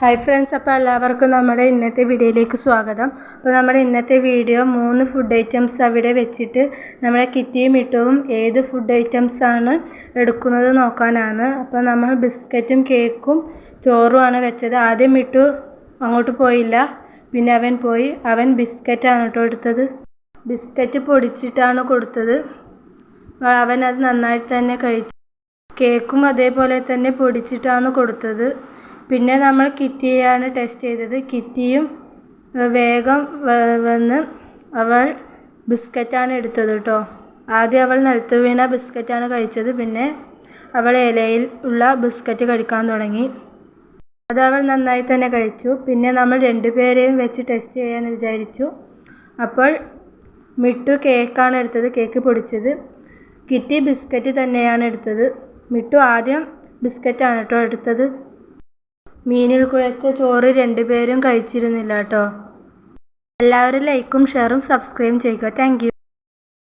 Hi friends അപ്പോൾ എല്ലാവർക്കും നമ്മുടെ ഇന്നത്തെ വീഡിയോയിലേക്ക് സ്വാഗതം. അപ്പോൾ നമ്മുടെ ഇന്നത്തെ വീഡിയോ മൂന്ന് ഫുഡ് ഐറ്റംസ് അവിടെ വെച്ചിട്ട് നമ്മുടെ കിറ്റിയും ഇട്ടവും ഏത് ഫുഡ് ഐറ്റംസ് ആണ് എടുക്കുന്നത് നോക്കാനാണ്. അപ്പോൾ നമ്മൾ ബിസ്ക്കറ്റും കേക്കും ചോറുമാണ് വെച്ചത്. ആദ്യം ഇട്ടു അങ്ങോട്ട് പോയില്ല. പിന്നെ അവൻ പോയി. അവൻ ബിസ്ക്കറ്റാണ് കേട്ടോ എടുത്തത്. ബിസ്ക്കറ്റ് പൊടിച്ചിട്ടാണ് കൊടുത്തത്. അവൻ അത് നന്നായിട്ട് തന്നെ കഴിച്ചു. കേക്കും അതേപോലെ തന്നെ പൊടിച്ചിട്ടാണ് കൊടുത്തത്. പിന്നെ നമ്മൾ കിറ്റിയാണ് ടെസ്റ്റ് ചെയ്തത്. കിറ്റിയും വേഗം വന്ന് അവൾ ബിസ്ക്കറ്റാണ് എടുത്തത് കേട്ടോ ആദ്യം അവൾ നിലത്ത് വീണ ബിസ്ക്കറ്റാണ് കഴിച്ചത്. പിന്നെ അവൾ ഇലയിൽ ഉള്ള ബിസ്ക്കറ്റ് കഴിക്കാൻ തുടങ്ങി. അത് അവൾ നന്നായി തന്നെ കഴിച്ചു. പിന്നെ നമ്മൾ രണ്ടുപേരെയും വെച്ച് ടെസ്റ്റ് ചെയ്യാമെന്ന് വിചാരിച്ചു. അപ്പോൾ മിട്ടു കേക്കാണ് എടുത്തത് കേക്ക് പൊടിച്ചത്. കിറ്റി ബിസ്ക്കറ്റ് തന്നെയാണ് എടുത്തത്. മിട്ടു ആദ്യം ബിസ്ക്കറ്റാണ് കേട്ടോ എടുത്തത്. മീനിൽ കുഴച്ച ചോറ് രണ്ടുപേരും കഴിച്ചിരുന്നില്ല കേട്ടോ എല്ലാവരും ലൈക്കും ഷെയറും സബ്സ്ക്രൈബും ചെയ്യുക. താങ്ക്